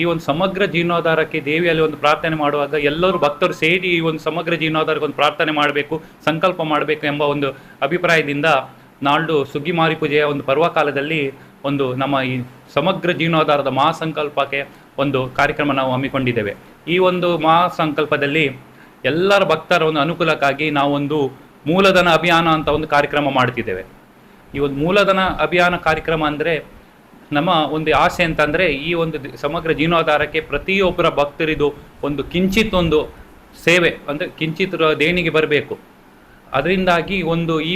ಈ ಒಂದು ಸಮಗ್ರ ಜೀರ್ಣೋದ್ಧಾರಕ್ಕೆ ದೇವಿಯಲ್ಲಿ ಒಂದು ಪ್ರಾರ್ಥನೆ ಮಾಡುವಾಗ ಎಲ್ಲರೂ ಭಕ್ತರು ಸೇರಿ ಈ ಒಂದು ಸಮಗ್ರ ಜೀರ್ಣೋದ್ಧಾರಕ್ಕೆ ಒಂದು ಪ್ರಾರ್ಥನೆ ಮಾಡಬೇಕು, ಸಂಕಲ್ಪ ಮಾಡಬೇಕು ಎಂಬ ಒಂದು ಅಭಿಪ್ರಾಯದಿಂದ ನಾಳ್ದು ಸುಗ್ಗಿಮಾರಿ ಪೂಜೆಯ ಒಂದು ಪರ್ವಕಾಲದಲ್ಲಿ ಒಂದು ನಮ್ಮ ಈ ಸಮಗ್ರ ಜೀರ್ಣೋದ್ಧಾರದ ಮಹಾಸಂಕಲ್ಪಕ್ಕೆ ಒಂದು ಕಾರ್ಯಕ್ರಮ ನಾವು ಹಮ್ಮಿಕೊಂಡಿದ್ದೇವೆ. ಈ ಒಂದು ಮಹಾಸಂಕಲ್ಪದಲ್ಲಿ ಎಲ್ಲರ ಭಕ್ತರ ಒಂದು ಅನುಕೂಲಕ್ಕಾಗಿ ನಾವೊಂದು ಮೂಲಧನ ಅಭಿಯಾನ ಅಂತ ಒಂದು ಕಾರ್ಯಕ್ರಮ ಮಾಡ್ತಿದ್ದೇವೆ. ಈ ಒಂದು ಮೂಲಧನ ಅಭಿಯಾನ ಕಾರ್ಯಕ್ರಮ ಅಂದರೆ ನಮ್ಮ ಒಂದು ಆಸೆ ಅಂತಂದರೆ ಈ ಒಂದು ಸಮಗ್ರ ಜೀರ್ಣೋದ್ಧಾರಕ್ಕೆ ಪ್ರತಿಯೊಬ್ಬರ ಭಕ್ತರಿದು ಒಂದು ಕಿಂಚಿತ್ ಒಂದು ಸೇವೆ, ಅಂದರೆ ಕಿಂಚಿತ್ ದೇಣಿಗೆ ಬರಬೇಕು. ಅದರಿಂದಾಗಿ ಒಂದು ಈ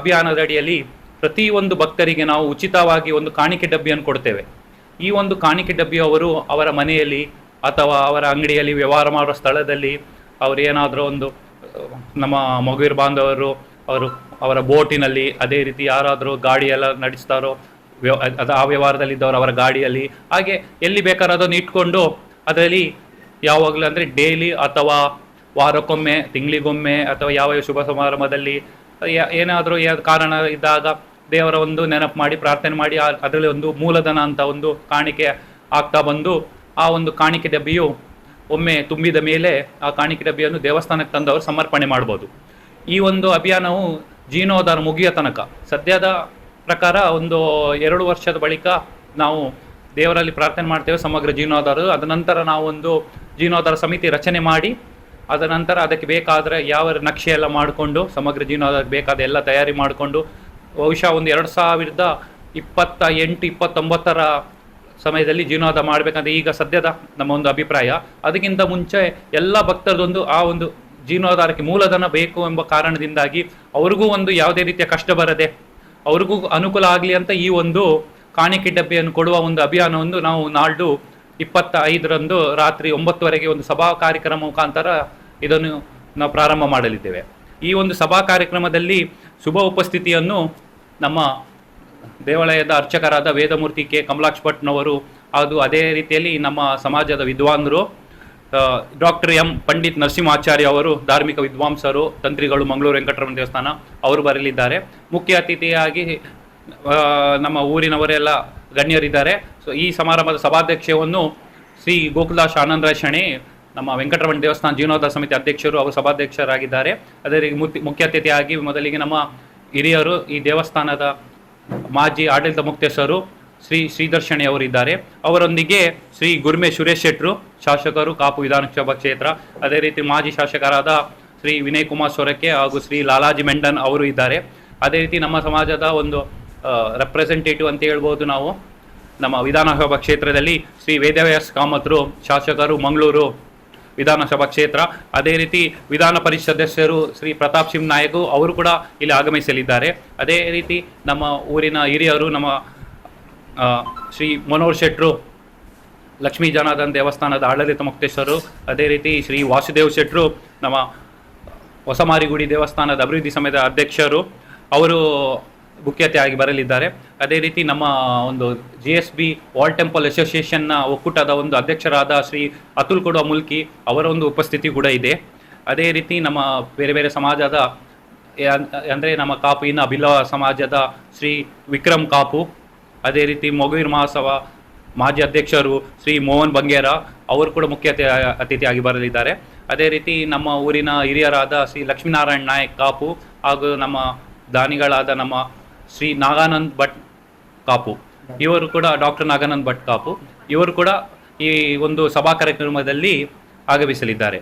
ಅಭಿಯಾನದ ಅಡಿಯಲ್ಲಿ ಪ್ರತಿಯೊಂದು ಭಕ್ತರಿಗೆ ನಾವು ಉಚಿತವಾಗಿ ಒಂದು ಕಾಣಿಕೆ ಡಬ್ಬಿಯನ್ನು ಕೊಡ್ತೇವೆ. ಈ ಒಂದು ಕಾಣಿಕೆ ಡಬ್ಬಿ ಅವರು ಅವರ ಮನೆಯಲ್ಲಿ ಅಥವಾ ಅವರ ಅಂಗಡಿಯಲ್ಲಿ ವ್ಯವಹಾರ ಮಾಡುವ ಸ್ಥಳದಲ್ಲಿ ಅವರು ಏನಾದರೂ ಒಂದು, ನಮ್ಮ ಮಗುವಿನ ಬಾಂಧವರು, ಅವರು ಅವರ ಬೋಟಿನಲ್ಲಿ ಅದೇ ರೀತಿ ಯಾರಾದರೂ ಗಾಡಿಯೆಲ್ಲ ನಡೆಸ್ತಾರೋ ಅದು ಆ ವ್ಯವಹಾರದಲ್ಲಿದ್ದವರು ಅವರ ಗಾಡಿಯಲ್ಲಿ. ಹಾಗೆ ಎಲ್ಲಿ ಬೇಕಾದ್ರೂ ಅದನ್ನು ಇಟ್ಕೊಂಡು ಅದರಲ್ಲಿ ಯಾವಾಗಲೂ ಅಂದರೆ ಡೈಲಿ ಅಥವಾ ವಾರಕ್ಕೊಮ್ಮೆ, ತಿಂಗಳಿಗೊಮ್ಮೆ ಅಥವಾ ಯಾವ ಶುಭ ಸಮಾರಂಭದಲ್ಲಿ ಏನಾದರೂ ಕಾರಣ ಇದ್ದಾಗ ದೇವರ ಒಂದು ನೆನಪು ಮಾಡಿ, ಪ್ರಾರ್ಥನೆ ಮಾಡಿ ಅದರಲ್ಲಿ ಒಂದು ಮೂಲಧನ ಅಂತ ಒಂದು ಕಾಣಿಕೆ ಆಗ್ತಾ ಬಂದು ಆ ಒಂದು ಕಾಣಿಕೆ ಡಬ್ಬಿಯು ಒಮ್ಮೆ ತುಂಬಿದ ಮೇಲೆ ಆ ಕಾಣಿಕೆ ಡಬ್ಬಿಯನ್ನು ದೇವಸ್ಥಾನಕ್ಕೆ ತಂದವರು ಸಮರ್ಪಣೆ ಮಾಡ್ಬೋದು. ಈ ಒಂದು ಅಭಿಯಾನವು ಜೀರ್ಣೋದ್ಧಾರ ಮುಗಿಯೋ ತನಕ. ಸದ್ಯದ ಪ್ರಕಾರ ಒಂದು ಎರಡು ವರ್ಷದ ಬಳಿಕ ನಾವು ದೇವರಲ್ಲಿ ಪ್ರಾರ್ಥನೆ ಮಾಡ್ತೇವೆ ಸಮಗ್ರ ಜೀರ್ಣೋದ್ಧಾರ. ಅದ ನಂತರ ನಾವು ಒಂದು ಜೀರ್ಣೋದ್ಧಾರ ಸಮಿತಿ ರಚನೆ ಮಾಡಿ, ಅದ ನಂತರ ಅದಕ್ಕೆ ಬೇಕಾದರೆ ಯಾವ ನಕ್ಷೆ ಎಲ್ಲ ಮಾಡಿಕೊಂಡು, ಸಮಗ್ರ ಜೀರ್ಣೋದ್ಧಾರಕ್ಕೆ ಬೇಕಾದ ಎಲ್ಲ ತಯಾರಿ ಮಾಡಿಕೊಂಡು, ಬಹುಶಃ ಒಂದು ಎರಡು ಸಾವಿರದ ಇಪ್ಪತ್ತ ಎಂಟು, ಇಪ್ಪತ್ತೊಂಬತ್ತರ ಸಮಯದಲ್ಲಿ ಜೀರ್ಣೋದ್ಧಾರ ಮಾಡಬೇಕಂದ್ರೆ ಈಗ ಸದ್ಯದ ನಮ್ಮ ಒಂದು ಅಭಿಪ್ರಾಯ. ಅದಕ್ಕಿಂತ ಮುಂಚೆ ಎಲ್ಲ ಭಕ್ತರದೊಂದು ಆ ಒಂದು ಜೀರ್ಣೋದ್ಧಾರಕ್ಕೆ ಮೂಲಧನ ಬೇಕು ಎಂಬ ಕಾರಣದಿಂದಾಗಿ ಅವ್ರಿಗೂ ಒಂದು ಯಾವುದೇ ರೀತಿಯ ಕಷ್ಟ ಬರದೆ ಅವ್ರಿಗೂ ಅನುಕೂಲ ಆಗಲಿ ಅಂತ ಈ ಒಂದು ಕಾಣಿಕೆ ಡಬ್ಬಿಯನ್ನು ಕೊಡುವ ಒಂದು ಅಭಿಯಾನವನ್ನು ನಾವು ನಾಳ್ದು ಇಪ್ಪತ್ತ ಐದರಂದು ರಾತ್ರಿ ಒಂಬತ್ತುವರೆಗೆ ಒಂದು ಸಭಾ ಕಾರ್ಯಕ್ರಮ ಮುಖಾಂತರ ಇದನ್ನು ನಾವು ಪ್ರಾರಂಭ ಮಾಡಲಿದ್ದೇವೆ. ಈ ಒಂದು ಸಭಾ ಕಾರ್ಯಕ್ರಮದಲ್ಲಿ ಶುಭ ಉಪಸ್ಥಿತಿಯನ್ನು ನಮ್ಮ ದೇವಾಲಯದ ಅರ್ಚಕರಾದ ವೇದಮೂರ್ತಿ ಕೆ. ಕಮಲಾಕ್ಷ ಭಟ್ನವರು ಅದು ಅದೇ ರೀತಿಯಲ್ಲಿ ನಮ್ಮ ಸಮಾಜದ ವಿದ್ವಾಂಸರು ಡಾಕ್ಟರ್ ಎಂ ಪಂಡಿತ್ ನರಸಿಂಹಾಚಾರ್ಯ ಅವರು, ಧಾರ್ಮಿಕ ವಿದ್ವಾಂಸರು, ತಂತ್ರಿಗಳು ಮಂಗಳೂರು ವೆಂಕಟರಮಣ ದೇವಸ್ಥಾನ, ಅವರು ಬರಲಿದ್ದಾರೆ. ಮುಖ್ಯ ಅತಿಥಿಯಾಗಿ ನಮ್ಮ ಊರಿನವರೆಲ್ಲ ಗಣ್ಯರಿದ್ದಾರೆ. ಸೊ ಈ ಸಮಾರಂಭದ ಸಭಾಧ್ಯಕ್ಷವನ್ನು ಶ್ರೀ ಗೋಕುಲಾಶ್ ಆನಂದರಾಯ್ ಶಣೆ ನಮ್ಮ ವೆಂಕಟರಮಣ ದೇವಸ್ಥಾನ ಜೀರ್ಣೋದ್ಧಾರ ಸಮಿತಿ ಅಧ್ಯಕ್ಷರು, ಅವರು ಸಭಾಧ್ಯಕ್ಷರಾಗಿದ್ದಾರೆ. ಅದೇ ರೀತಿ ಮುಖ್ಯ- ಅತಿಥಿಯಾಗಿ ಮೊದಲಿಗೆ ನಮ್ಮ ಹಿರಿಯರು, ಈ ದೇವಸ್ಥಾನದ ಮಾಜಿ ಆಡಳಿತ ಮುಕ್ತೇಶ್ವರು ಶ್ರೀ ಶ್ರೀದರ್ಶಣಿ ಅವರಿದ್ದಾರೆ. ಅವರೊಂದಿಗೆ ಶ್ರೀ ಗುರ್ಮೆ ಸುರೇಶ್ ಶೆಟ್ರು, ಶಾಸಕರು ಕಾಪು ವಿಧಾನಸಭಾ ಕ್ಷೇತ್ರ, ಅದೇ ರೀತಿ ಮಾಜಿ ಶಾಸಕರಾದ ಶ್ರೀ ವಿನಯ್ ಕುಮಾರ್ ಸೊರಕೆ ಹಾಗೂ ಶ್ರೀ ಲಾಲಾಜಿ ಮೆಂಡನ್ ಅವರು ಇದ್ದಾರೆ. ಅದೇ ರೀತಿ ನಮ್ಮ ಸಮಾಜದ ಒಂದು ರೆಪ್ರೆಸೆಂಟೇಟಿವ್ ಅಂತ ಹೇಳ್ಬೋದು ನಾವು. ನಮ್ಮ ವಿಧಾನಸಭಾ ಕ್ಷೇತ್ರದಲ್ಲಿ ಶ್ರೀ ವೇದವ್ಯಾಸ್ ಕಾಮತ್ರು, ಶಾಸಕರು, ಮಂಗಳೂರು ವಿಧಾನಸಭಾ ಕ್ಷೇತ್ರ. ಅದೇ ರೀತಿ ವಿಧಾನ ಪರಿಷತ್ ಸದಸ್ಯರು ಶ್ರೀ ಪ್ರತಾಪ್ ಸಿಂಗ್ ನಾಯಕ್ ಅವರು ಕೂಡ ಇಲ್ಲಿ ಆಗಮಿಸಲಿದ್ದಾರೆ. ಅದೇ ರೀತಿ ನಮ್ಮ ಊರಿನ ಹಿರಿಯರು, ನಮ್ಮ ಶ್ರೀ ಮನೋಹರ್ ಶೆಟ್ರು, ಲಕ್ಷ್ಮೀ ಜನಾರ್ದನ್ ದೇವಸ್ಥಾನದ ಆಡಳಿತ ಮುಕ್ತೇಶ್ವರು, ಅದೇ ರೀತಿ ಶ್ರೀ ವಾಸುದೇವ್ ಶೆಟ್ರು, ನಮ್ಮ ಹೊಸಮಾರಿಗುಡಿ ದೇವಸ್ಥಾನದ ಅಭಿವೃದ್ಧಿ ಸಮಿತ ಅಧ್ಯಕ್ಷರು, ಅವರು ಮುಖ್ಯತೆಯಾಗಿ ಬರಲಿದ್ದಾರೆ. ಅದೇ ರೀತಿ ನಮ್ಮ ಒಂದು ಜಿ ಎಸ್ ಬಿ ವಾಲ್ ಟೆಂಪಲ್ ಅಸೋಸಿಯೇಷನ್ನ ಒಕ್ಕೂಟದ ಒಂದು ಅಧ್ಯಕ್ಷರಾದ ಶ್ರೀ ಅತುಲ್ ಕೊಡುವ ಮುಲ್ಕಿ ಅವರ ಒಂದು ಉಪಸ್ಥಿತಿ ಕೂಡ ಇದೆ. ಅದೇ ರೀತಿ ನಮ್ಮ ಬೇರೆ ಬೇರೆ ಸಮಾಜದ ಅಂದರೆ ನಮ್ಮ ಕಾಪು ಇನ್ನು ಅಭಿಲವ ಸಮಾಜದ ಶ್ರೀ ವಿಕ್ರಮ್ ಕಾಪು ಅದೇ ರೀತಿ ಮೊಗವೀರ್ ಮಹಾಸಭಾ ಮಾಜಿ ಅಧ್ಯಕ್ಷರು ಶ್ರೀ ಮೋಹನ್ ಬಂಗೇರ ಅವರು ಕೂಡ ಮುಖ್ಯ ಅತಿ- ಅತಿಥಿಯಾಗಿ ಬರಲಿದ್ದಾರೆ. ಅದೇ ರೀತಿ ನಮ್ಮ ಊರಿನ ಹಿರಿಯರಾದ ಶ್ರೀ ಲಕ್ಷ್ಮೀನಾರಾಯಣ್ ನಾಯಕ್ ಕಾಪು ಹಾಗೂ ನಮ್ಮ ದಾನಿಗಳಾದ ನಮ್ಮ ಶ್ರೀ ನಾಗಾನಂದ್ ಭಟ್ ಕಾಪು. ಇವರು ಕೂಡ ಡಾಕ್ಟರ್ ನಾಗಾನಂದ್ ಭಟ್ ಕಾಪು. ಇವರು ಕೂಡ ಈ ಒಂದು ಸಭಾ ಕಾರ್ಯಕ್ರಮದಲ್ಲಿ ಆಗಮಿಸಲಿದ್ದಾರೆ.